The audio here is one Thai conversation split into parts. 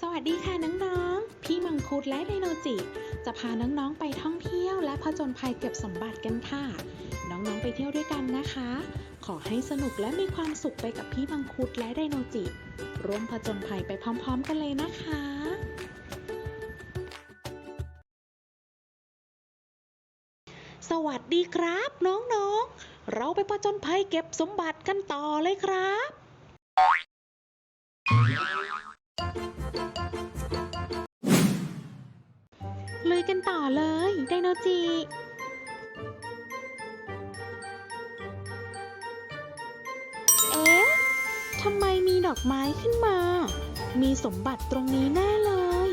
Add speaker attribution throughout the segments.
Speaker 1: สวัสดีค่ะน้องๆ พี่มังคุดและไดโนจิ จะพาน้องๆไปท่องเที่ยวและผจญภัยเก็บสมบัติกันค่ะ น้องๆไปเที่ยวด้วยกันนะคะ ขอให้สนุกและมีความสุขไปกับพี่มังคุดและไดโนจิ ร่วมผจญภัยไปพร้อมๆ กันเลยนะคะสวัสดีครับ น้องๆ เราไปผจญภัยเก็บสมบัติกันต่อเลยครับ ลุยกันต่อเลยไดโนจิเอ๊ะทำไมมีดอกไม้ขึ้นมา มีสมบัติตรงนี้แน่เลย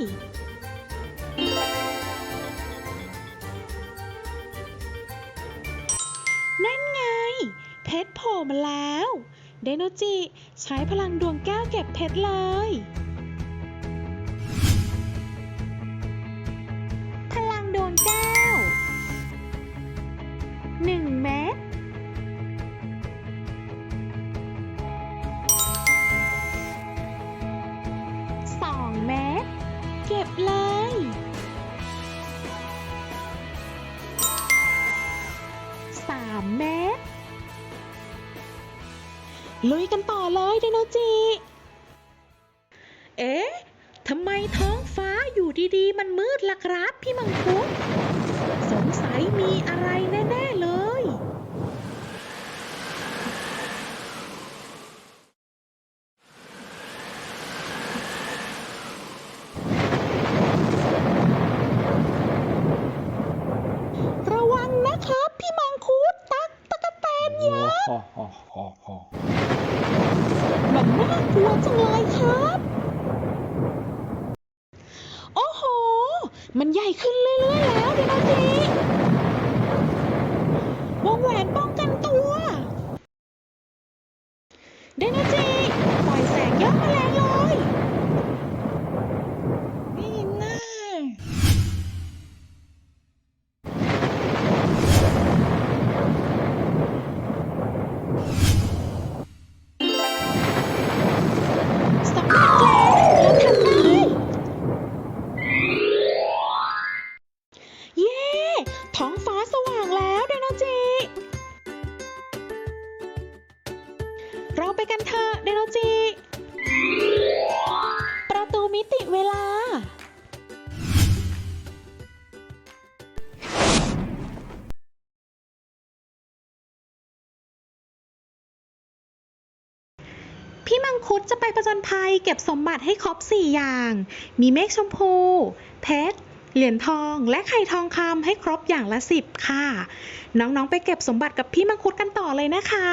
Speaker 1: นั่นไง เพชรโผล่มาแล้วไดโนจิ ใช้พลังดวงแก้วเก็บเพชรเลย เก็บเลยสามเม็ดลุยกันต่อเลยไดโนจิ เอ๊ะ ทำไมท้องฟ้าอยู่ดีๆ มันมืดล่ะครับพี่มังคุดสงสัยมีอะไรแน่ ๆ เลย ระวังนะครับ พี่มังคุดตักตะกะแตนยักษ์
Speaker 2: ฮ่าฮ่าฮ่าฮ่า
Speaker 1: มันน่ากลัวจังเลยครับ โอ้โห มันใหญ่ขึ้นเรื่อยๆแล้วเดี๋ยวนะจีวงแหวนป เราไปกันเถอะเดนจิ ประตูมิติเวลา พี่มังคุดจะไปประจนภัยเก็บสมบัติให้ครบ4อย่าง มีเมฆชมพู เพชรเหรียญทองและไข่ทองคำให้ครบอย่างละ10ค่ะ น้องๆไปเก็บสมบัติกับพี่มังคุดกันต่อเลยนะคะ